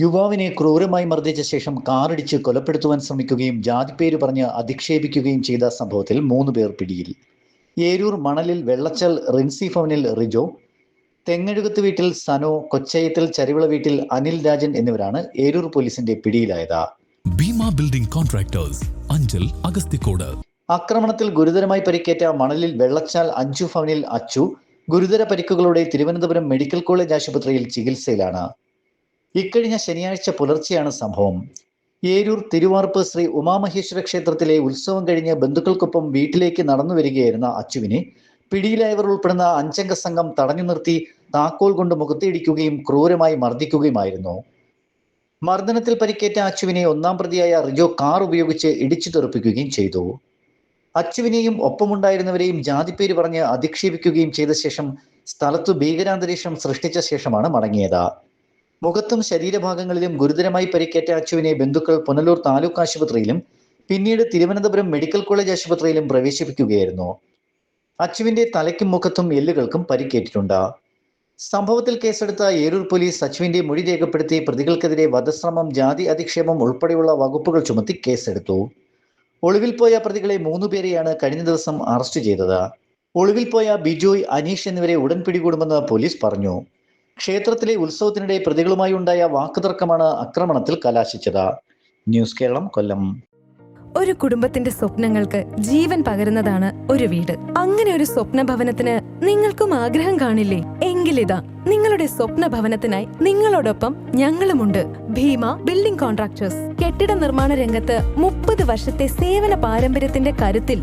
യുവാവിനെ ക്രൂരമായി മർദ്ദിച്ച ശേഷം കാറിടിച്ച് കൊലപ്പെടുത്തുവാൻ ശ്രമിക്കുകയും ജാതിപ്പേര് പറഞ്ഞ് അധിക്ഷേപിക്കുകയും ചെയ്ത സംഭവത്തിൽ മൂന്ന് പേർ പിടിയിൽ. ഏരൂർ മണലിൽ വെള്ളച്ചൽ റിൻസി ഭവനിൽ റിജോ തെങ്ങഴുകത്ത് വീട്ടിൽ സനോ കൊച്ചയത്തിൽ ചരിവിള വീട്ടിൽ അനിൽ രാജൻ എന്നിവരാണ് ഏരൂർ പോലീസിന്റെ പിടിയിലായത്. Bheema building contractors Anchal Agasthikode. ആക്രമണത്തിൽ ഗുരുതരമായി പരിക്കേറ്റ മണലിൽ വെള്ളച്ചാൽ അഞ്ചു ഭവനിൽ അച്ചു ഗുരുതര പരിക്കുകളോടെ തിരുവനന്തപുരം മെഡിക്കൽ കോളേജ് ആശുപത്രിയിൽ ചികിത്സയിലാണ്. ഇക്കഴിഞ്ഞ ശനിയാഴ്ച പുലർച്ചെയാണ് സംഭവം. ഏരൂർ തിരുവാർപ്പ് ശ്രീ ഉമാമഹേശ്വര ക്ഷേത്രത്തിലെ ഉത്സവം കഴിഞ്ഞ് ബന്ധുക്കൾക്കൊപ്പം വീട്ടിലേക്ക് നടന്നു വരികയായിരുന്ന അച്ചുവിനെ പിടിയിലായവർ ഉൾപ്പെടുന്ന അഞ്ചംഗ സംഘം തടഞ്ഞു നിർത്തി താക്കോൽ കൊണ്ട് മുഖത്തിടിക്കുകയും ക്രൂരമായി മർദ്ദിക്കുകയുമായിരുന്നു. മർദ്ദനത്തിൽ പരിക്കേറ്റ അച്ചുവിനെ ഒന്നാം പ്രതിയായ റിജോ കാർ ഉപയോഗിച്ച് ഇടിച്ചു തെറിപ്പിക്കുകയും ചെയ്തു. അച്ചുവിനെയും ഒപ്പമുണ്ടായിരുന്നവരെയും ജാതിപ്പേര് പറഞ്ഞ് അധിക്ഷേപിക്കുകയും ചെയ്ത ശേഷം സ്ഥലത്തു ഭീകരാന്തരീക്ഷം സൃഷ്ടിച്ച ശേഷമാണ് മടങ്ങിയത്. മുഖത്തും ശരീരഭാഗങ്ങളിലും ഗുരുതരമായി പരിക്കേറ്റ അച്ചുവിനെ ബന്ധുക്കൾ പുനലൂർ താലൂക്ക് ആശുപത്രിയിലും പിന്നീട് തിരുവനന്തപുരം മെഡിക്കൽ കോളേജ് ആശുപത്രിയിലും പ്രവേശിപ്പിക്കുകയായിരുന്നു. അച്ചുവിന്റെ തലയ്ക്കും മുഖത്തും എല്ലുകൾക്കും പരിക്കേറ്റിട്ടുണ്ട്. സംഭവത്തിൽ കേസെടുത്ത ഏരൂർ പോലീസ് അച്ചുവിന്റെ മൊഴി രേഖപ്പെടുത്തി പ്രതികൾക്കെതിരെ വധശ്രമം ജാതി അധിക്ഷേപം ഉൾപ്പെടെയുള്ള വകുപ്പുകൾ ചുമത്തി കേസെടുത്തു. ഒളിവിൽ പോയ പ്രതികളെ മൂന്നുപേരെയാണ് കഴിഞ്ഞ ദിവസം അറസ്റ്റ് ചെയ്തത്. ഒളിവിൽ പോയ ബിജോയ് അനീഷ് എന്നിവരെ ഉടൻ പിടികൂടുമെന്ന് പോലീസ് പറഞ്ഞു. ക്ഷേത്രത്തിലെ ഉത്സവത്തിനിടെ പ്രതികളുമായി ഉണ്ടായ വാക്കുതർക്കമാണ് ആക്രമണത്തിൽ കലാശിച്ചത്. ന്യൂസ് കേരളം കൊല്ലം. ഒരു കുടുംബത്തിന്റെ സ്വപ്നങ്ങൾക്ക് ജീവൻ പകരുന്നതാണ് ഒരു വീട്. അങ്ങനെ ഒരു സ്വപ്ന ഭവനത്തിന് നിങ്ങൾക്കും ആഗ്രഹം കാണില്ലേ? എങ്കിലിതാ നിങ്ങളുടെ സ്വപ്ന ഭവനത്തിനായി നിങ്ങളോടൊപ്പം ഞങ്ങളുമുണ്ട്. Bheema building contractors. കെട്ടിട നിർമ്മാണ രംഗത്ത് മുപ്പത് വർഷത്തെ സേവന പാരമ്പര്യത്തിന്റെ കരുത്തിൽ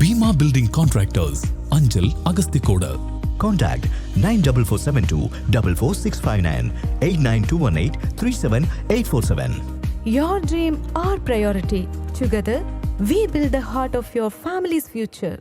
Bhima building contractors Anchal Agasthikode Contact 94472 44659 89218 37847. Your dream, our priority. Together, we build the heart of your family's future.